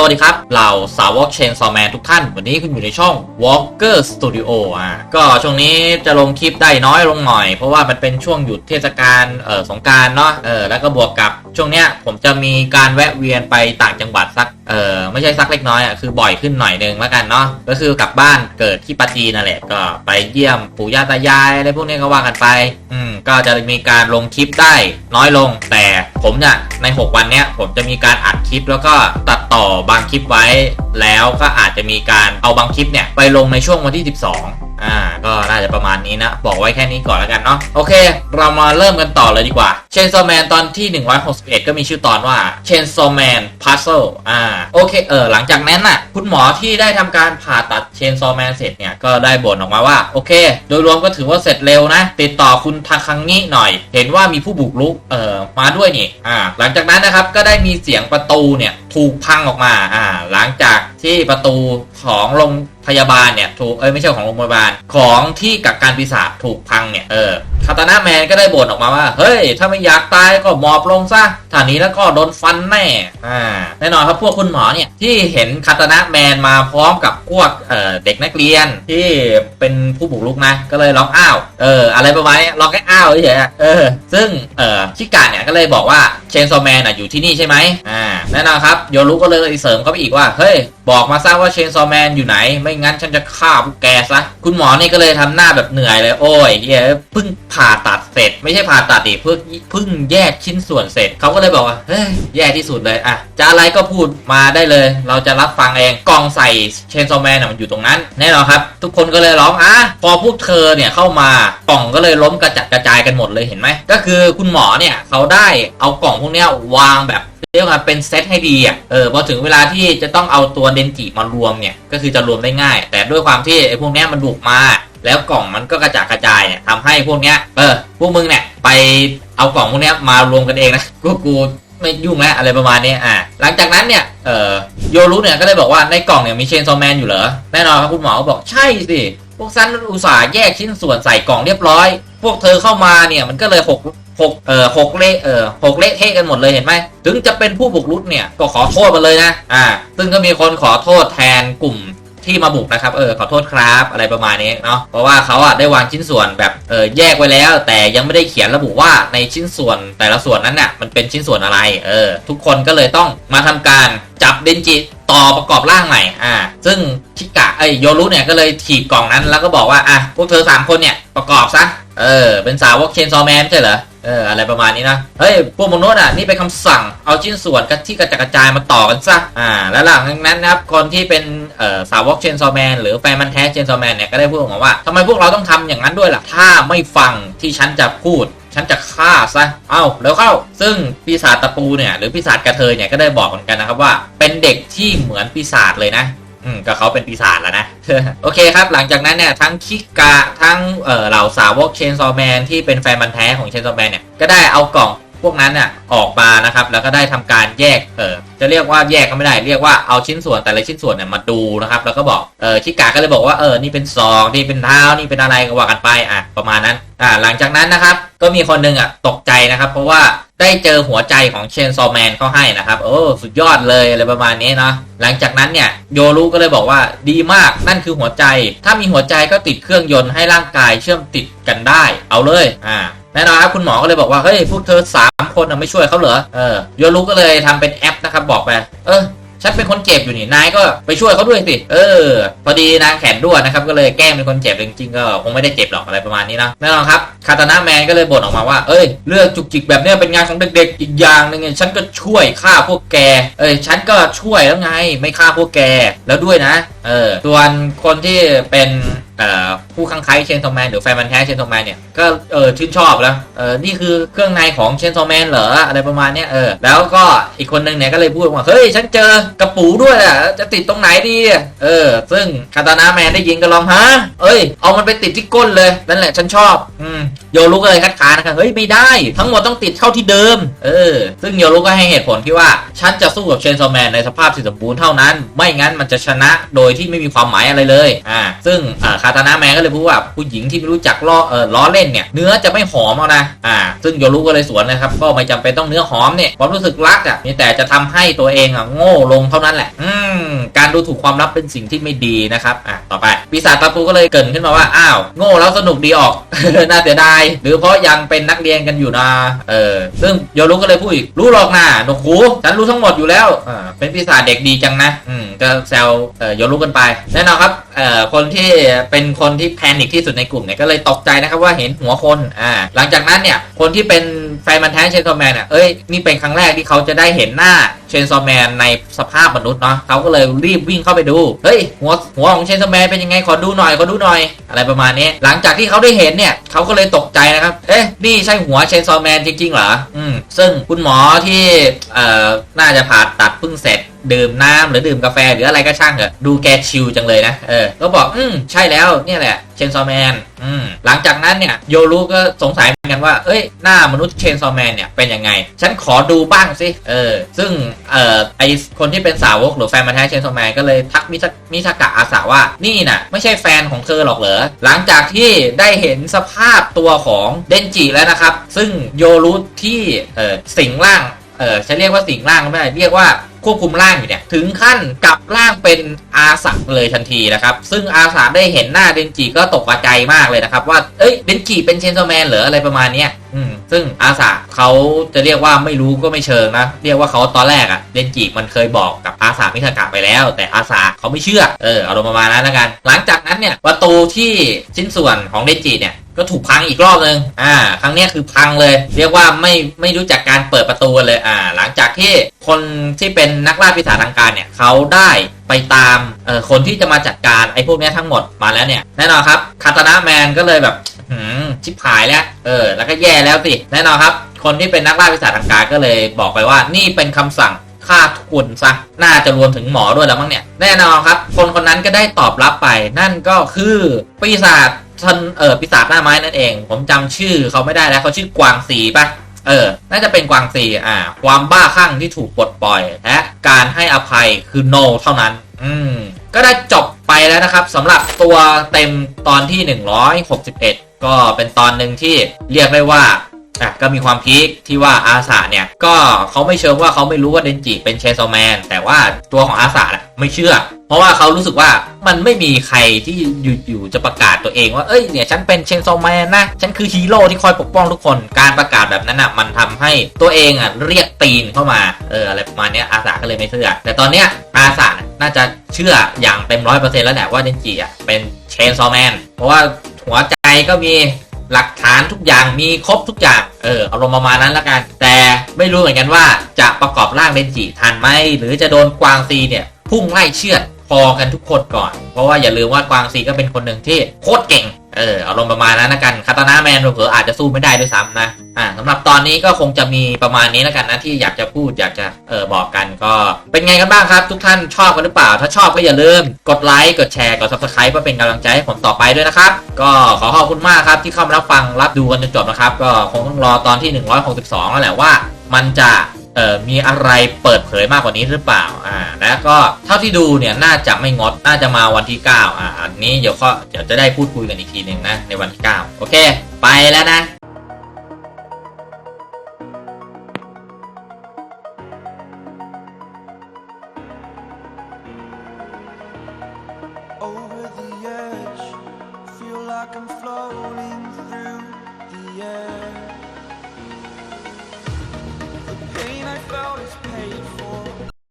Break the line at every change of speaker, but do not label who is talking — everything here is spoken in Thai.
สวัสดีครับ เราสาวกเชนซอแมนทุกท่าน วันนี้คุณอยู่ในช่อง Walker Studio อะก็ช่วงนี้จะลงคลิปได้น้อยลงหน่อย เพราะว่ามันเป็นช่วงหยุดเทศกาลเออสงการเนาะเออแล้วก็บวกกับช่วงเนี้ยผมจะมีการแวะเวียนไปต่างจังหวัดสัก เออไม่ใช่สักเล็กน้อยอะคือบ่อยขึ้นหน่อยนึงแล้วกันเนาะก็คือกลับบ้านเกิดที่ปาจีนนั่นแหละก็ไปเยี่ยมปู่ย่าตายายอะไรพวกนี้ก็ว่ากันไป อืมก็จะมีการลงคลิปได้น้อยลง แต่ผมเนี่ยใน 6 วันเนี้ยผมจะมีการอัดคลิปแล้วก็ตัดต่อบางคลิปไว้ แล้วก็อาจจะมีการเอาบางคลิปเนี่ยไปลงในช่วงวันที่ 12 อ่า ก็น่าจะประมาณนี้นะ บอกไว้แค่นี้ก่อนแล้วกันเนาะ โอเค เรามาเริ่มกันต่อเลยดีกว่า Chainsaw Man ตอนที่ 161 ก็มีชื่อตอนว่า Chainsaw Man Puzzle อ่า โอเค เออ หลังจากนั้นน่ะ คุณหมอที่ได้ทำการผ่าตัด Chainsaw Man เสร็จเนี่ย ก็ได้บ่นออกมาว่า โอเค โดยรวมก็ถือว่าเสร็จเร็วนะ ติดต่อคุณทาคังงี้หน่อย เห็นว่ามีผู้บุกรุก เอ่อ มาด้วยนี่ อ่า หลังจากนั้นนะครับ ก็ได้มีเสียงประตูเนี่ยถูกพังออกมาอ่าหลังจากที่ประตูของโรงพยาบาลเนี่ยถูกเอ้ยไม่ใช่ของโรงพยาบาลของที่กักกันปีศาจถูกพังเนี่ยเออ คาตานะแมนก็ได้บ่นออกมาว่า เฮ้ย ถ้าไม่อยากตายก็หมอบลงซะถ้านี้แล้วก็โดนฟันแน่ อ่า แน่นอนครับพวกคุณหมอเนี่ย ที่เห็นคาตานะแมนมาพร้อมกับพวกเอ่อเด็กนักเรียนที่เป็นผู้บุกรุกนะ ก็เลยร้องอ้าว เออ อะไรประมาณนี้ร้องแค่อ้าวเฉยเออ ซึ่ง เอ่อชิกาเนี่ยก็เลยบอกว่าเชนโซแมนอะอยู่ที่นี่ใช่ไหมอ่า แน่นอนครับ โยรุก็เลยเสริมเข้าไปอีกว่า เฮ้ย บอกมาซะว่าเชนซอแมนอยู่ไหน ไม่งั้นฉันจะฆ่าพวกแกซะ คุณหมอนี่ก็เลยทำหน้าแบบเหนื่อยเลย โอ้ยเหี้ยเพิ่งผ่าตัดเสร็จ ไม่ใช่ผ่าตัดดิเพิ่งเพิ่งแยกชิ้นส่วนเสร็จ เขาก็เลยบอกว่า เฮ้ย แย่ที่สุดเลยอะจะอะไรก็พูดมาได้เลย เราจะรับฟังเองกล่องใส่เชนซอแมนน่ะมันอยู่ตรงนั้น แน่นอนครับ ทุกคนก็เลยร้องอะพอพวกเธอเนี่ยเข้ามากล่องก็เลยล้มกระจัดกระจายกันหมดเลยเห็นไหม ก็คือคุณหมอเนี่ยเขาได้เอากล่องพวกนี้วางแบบ เรียกว่าเป็นเซตให้ดีอะ เออพอถึงเวลาที่จะต้องเอาตัวเดนจิมารวมเนี่ย ก็คือจะรวมได้ง่าย แต่ด้วยความที่ไอ้พวกเนี้ยมันบุกมา แล้วกล่องมันก็กระจายกระจายเนี่ยทำให้พวกเนี้ย เออ พวกมึงเนี่ยไปเอากล่องพวกเนี้ยมารวมกันเองนะ กูกูไม่ยุ่งแล้วอะไรประมาณนี้อ่าหลังจากนั้นเนี่ย เออโยรุเนี่ยก็เลยบอกว่าในกล่องเนี่ยมีเชนซอแมนอยู่เหรอ แน่นอนครับคุณหมอบอกใช่สิ พวกซันอุตส่าห์แยกชิ้นส่วนใส่กล่องเรียบร้อย พวกเธอเข้ามาเนี่ยมันก็เลยหก หกเอ่อหกเละเอ่อหกเละเทะกันหมดเลยเห็นไหมถึงจะเป็นผู้บุกรุกเนี่ยก็ขอโทษมาเลยนะอ่า ซึ่งก็มีคนขอโทษแทนกลุ่มที่มาบุกนะครับ เออ ขอโทษครับอะไรประมาณนี้เนาะ เพราะว่าเขาอะได้วางชิ้นส่วนแบบ เออ แยกไว้แล้ว แต่ยังไม่ได้เขียนระบุว่าในชิ้นส่วนแต่ละส่วนนั้นน่ะ มันเป็นชิ้นส่วนอะไร เออ ทุกคนก็เลยต้องมาทำการจับเดนจิต่อประกอบร่างใหม่ อ่า ซึ่งชิกะไอโยรุเนี่ยก็เลยถีบกล่องนั้นแล้วก็บอกว่า อะ พวกเธอสามคนเนี่ยประกอบซะ เออ เป็นสาวกเชนซอแมนใช่เหรอ เอออะไรประมาณนี้นะ เฮ้ยพวกมนุษย์อะนี่เป็นคำสั่งเอาชิ้นส่วนกันที่กระจัดกระจายมาต่อกันซะ อ่า แล้วหลังจากนั้นนะครับคนที่เป็นเอ่อสาวกเชนซอแมนหรือแฟนมันแท้เชนซอแมนเนี่ยก็ได้พูดออกมาว่าทำไมพวกเราต้องทำอย่างนั้นด้วยล่ะ ถ้าไม่ฟังที่ฉันจะพูดฉันจะฆ่าซะ เอ้าแล้วเข้า ซึ่งปีศาจตะปูเนี่ยหรือปีศาจกระเทยเนี่ยก็ได้บอกเหมือนกันนะครับว่า เป็นเด็กที่เหมือนปีศาจเลยนะ อืมก็เขาเป็นปีศาจแล้วนะ โอเคครับ หลังจากนั้นเนี่ย ทั้งคิกะทั้งเอ่อเหล่าสาวกเชนซอแมนที่เป็นแฟนบันธุ์แท้ของเชนซอแมนเนี่ย ก็ได้เอากล่อง พวกนั้นน่ะออกมานะครับ แล้วก็ได้ทำการแยกเออจะเรียกว่าแยกก็ไม่ได้เรียกว่าเอาชิ้นส่วนแต่ละชิ้นส่วนเนี่ยมาดูนะครับ แล้วก็บอกเออคิกะก็เลยบอกว่าเออนี่เป็นศอกนี่เป็นเท้านี่เป็นอะไรก็ว่ากันไปอะประมาณนั้นอ่าหลังจากนั้นนะครับ ก็มีคนหนึ่งอะตกใจนะครับ เพราะว่าได้เจอหัวใจของเชนซอแมนเขาให้นะครับโอ้สุดยอดเลยอะไรประมาณนี้เนาะหลังจากนั้นเนี่ยโยรุก็เลยบอกว่าดีมากนั่นคือหัวใจ ถ้ามีหัวใจก็ติดเครื่องยนต์ให้ร่างกายเชื่อมติดกันได้ เอาเลยอ่าแน่นอนครับคุณหมอก็เลยบอกว่าเฮ้ยพวกเธอสามคนนะไม่ช่วยเขาเหรอเออโยรุก็เลยทำเป็นแอปนะครับบอกไปเออฉันเป็นคนเจ็บอยู่นี่ นายก็ไปช่วยเขาด้วยสิ เออ พอดีนางแขนด้วนนะครับ ก็เลยแกล้งเป็นคนเจ็บจริงๆ ก็คงไม่ได้เจ็บหรอกอะไรประมาณนี้นะแน่นอนครับ คาตานะแมนก็เลยบ่นออกมาว่า เอ้ย เรื่องจุกจิกแบบเนี้ยเป็นงานของเด็กๆ อีกอย่างหนึงเนี่ยฉันก็ช่วยฆ่าพวกแก เอ้ย ฉันก็ช่วยแล้วไง ไม่ฆ่าพวกแก แล้วด้วยนะ เออ ส่วนคนที่เป็น เอ่อ ผู้ข้างใคล้เชนทอมแมนหรือแฟนมันแท้เชนทอมแมนเนี่ยก็เออชื่นชอบแล้วเออนี่คือเครื่องในของเชนทอมแมนเหรออะไรประมาณเนี้ยเออแล้วก็อีกคนนึงเนี่ยก็เลยพูดว่าเฮ้ยฉันเจอกระปูด้วยอะจะติดตรงไหนดีเออ ซึ่งคาตานาแมนได้ยินก็ร้องฮะเอ้ยเอามันไปติดที่ก้นเลยนั่นแหละฉันชอบอืมโยรุก็เลยคัดค้านนะครับเฮ้ยไม่ได้ ทั้งหมดต้องติดเข้าที่เดิม เออ ซึ่งโยรุก็ให้เหตุผลที่ว่า ฉันจะสู้กับเชนซอแมนในสภาพที่สมบูรณ์เท่านั้น ไม่งั้นมันจะชนะโดยที่ไม่มีความหมายอะไรเลยอ่าซึ่งคาตานะแมนก็เลยพูดว่าผู้หญิงที่ไม่รู้จักล้อเออล้อเล่นเนี่ยเนื้อจะไม่หอมเอานะอ่า ซึ่งโยรุก็เลยสวนนะครับก็ไม่จำเป็นต้องเนื้อหอมเนี่ยความรู้สึกรักอะมีแต่จะทำให้ตัวเองอะโง่ลงเท่านั้นแหละ อืมการดูถูกความลับเป็นสิ่งที่ไม่ดีนะครับอะต่อไปปีศาจตาปูก็เลยเกรินขึ้นมาว่าอ้าวโง่แล้วสนุกดีออกน่าเสียดายหรือเพราะยังเป็นนักเรียนกันอยู่นะเออซึ่งโยรุก็เลยพูดอีกรู้หรอกนะหนกหูฉันรู้ทั้งหมดอยู่แล้วอ่าเป็นปีศาจเด็กดีจังนะอืมก็แซวเออโยรุกันไปแน่นอนครับเอ่อคนที่เป็นคนที่แพนิคที่สุดในกลุ่มเนี่ยก็เลยตกใจนะครับว่าเห็นหัวคนอ่าหลังจากนั้นเนี่ยคนที่เป็นแฟนมันแท้เชนซอแมนเนี่ยเอ้ยนี่เป็นครั้งแรกที่เขาจะได้เห็นหน้าเชนซอแมนในสภาพมนุษย์เนาะเขาก็เลยรีบวิ่งเข้าไปดูเฮ้ยหัวหัวของเชนซอแมนเป็นยังไงขอดูหน่อยขอดูหน่อยอะไรประมาณนี้ หลังจากที่เขาได้เห็นเนี่ยเขาก็เลยตกใจนะครับเอ๊ะนี่ใช่หัวเชนซอแมนจริงๆเหรออืมซึ่งคุณหมอที่เอ่อน่าจะผ่าตัดเพิ่งเสร็จ ดื่มน้ำหรือดื่มกาแฟหรืออะไรก็ช่างเถอะดูแกชิลจังเลยนะเออก็บอกอืมใช่แล้วเนี่ยแหละเชนซอแมนอืมหลังจากนั้นเนี่ยโยรุก็สงสัยเหมือนกันว่าเอ้ยหน้ามนุษย์เชนซอแมนเนี่ยเป็นยังไง ฉันขอดูบ้างสิเออซึ่งเอ่อไอคนที่เป็นสาวกหรือแฟนมาแท้เชนซอแมนก็เลยทักมิทะมิทากะอาสาว่านี่น่ะ ไม่ใช่แฟนของเธอหรอกเหรอหลังจากที่ได้เห็นสภาพตัวของเดนจิแล้วนะครับ ซึ่งโยรุที่เอ่อสิงร่างเออฉันเรียกว่าสิงร่างก็ไม่ได้เรียกว่า ควบคุมร่างอยู่เนี่ยถึงขั้นกลับร่างเป็นอาสักเลยทันทีนะครับ ซึ่งอาสาได้เห็นหน้าเดนจิก็ตกใจมากเลยนะครับ ว่าเอ้ยเดนจิเป็นเชนโซแมนเหรออะไรประมาณเนี้ยอืมซึ่งอาสาเขาจะเรียกว่าไม่รู้ก็ไม่เชิงนะ เรียกว่าเขาตอนแรกอะเดนจิมันเคยบอกกับอาสามิทากะไปแล้ว แต่อาสาเขาไม่เชื่อ เออเอารมณ์ประมาณนั้นแล้วกัน หลังจากนั้นเนี่ยประตูที่ชิ้นส่วนของเดนจิเนี่ยก็ถูกพังอีกรอบนึง อ่า ครั้งนี้คือพังเลย เรียกว่าไม่ไม่รู้จักการเปิดประตูเลย อ่า หลังจากที่คนที่เป็นนักล่าปีศาจทางการเนี่ยเขาได้ไปตามเอ่อคนที่จะมาจัดการไอ้พวกนี้ทั้งหมดมาแล้วเนี่ย แน่นอนครับคาตานะแมนก็เลยแบบหืม ชิบหายแล้ว เออ แล้วก็แย่แล้วสิ แน่นอนครับ คนที่เป็นนักล่าปีศาทางการก็เลยบอกไปว่า นี่เป็นคำสั่งฆ่าทุกคนซะ น่าจะรวมถึงหมอด้วยแล้วมั้งเนี่ย แน่นอนครับ คนคนนั้นก็ได้ตอบรับไป นั่นก็คือปีศาจท่านเออปีศาจหน้าไม้นั่นเอง ผมจำชื่อเขาไม่ได้แล้วเขาชื่อกวางซีปะเออ น่าจะเป็นกวางซีอ่า ความบ้าคลั่งที่ถูกปลดปล่อย และการให้อภัยคือ no เท่านั้น อืม ก็ได้จบไปแล้วนะครับสำหรับตัวเต็มตอนที่ 161 ก็เป็นตอนหนึ่งที่เรียกได้ว่าอะก็มีความพีคที่ว่าอาสาเนี่ย ก็เขาไม่เชิงว่าเขาไม่รู้ว่าเดนจิเป็นเชนโซแมน แต่ว่าตัวของอาสาน่ะไม่เชื่อ เพราะว่าเขารู้สึกว่ามันไม่มีใครที่อยู่ๆจะประกาศตัวเองว่าเอ้ยเนี่ยฉันเป็นเชนโซแมนนะ ฉันคือฮีโร่ที่คอยปกป้องทุกคนการประกาศแบบนั้นอะมันทำให้ตัวเองอะเรียกตีนเข้ามาเอออะไรประมาณนี้อาสาก็เลยไม่เชื่อ แต่ตอนเนี้ยอาสาน่าจะเชื่ออย่างเต็มร้อยเปอร์เซ็นต์แล้วแหละว่าเดนจิอะเป็นเชนโซแมนเพราะว่าหัวใจ ก็มีหลักฐานทุกอย่างมีครบทุกอย่างเอออารมณ์ประมาณนั้นละกัน แต่ไม่รู้เหมือนกันว่าจะประกอบร่างเบนจิทันไหมหรือจะโดนกวางซีเนี่ยพุ่งไล่เชือดพอกันทุกคนก่อน เพราะว่าอย่าลืมว่ากวางซีก็เป็นคนหนึ่งที่โคตรเก่ง เอออารมณ์ประมาณนั้นละกันคาตานาแมนเผลออาจจะสู้ไม่ได้ด้วยซ้ำนะอ่าสำหรับตอนนี้ก็คงจะมีประมาณนี้แล้วกันนะที่อยากจะพูดอยากจะเออบอกกันก็เป็นไงกันบ้างครับ ทุกท่านชอบกันหรือเปล่า ถ้าชอบก็อย่าลืมกดไลค์กดแชร์กด subscribe เพื่อเป็นกำลังใจให้ผมต่อไปด้วยนะครับ ก็ขอขอบคุณมากครับที่เข้ามารับฟังรับดูกันจนจบนะครับ ก็คงต้องรอตอนที่ 162 แล้วแหละว่า มันจะ เอ่อมีอะไรเปิดเผยมากกว่านี้หรือเปล่าอ่าแล้วก็เท่าที่ดูเนี่ยน่าจะไม่งดน่าจะมาวันที่ 9อ่าอันนี้เดี๋ยวก็เดี๋ยวจะได้พูดคุยกันอีกทีหนึ่งนะในวันที่ 9 โอเค ไปแล้วนะ
Feel like I'm floating through the air.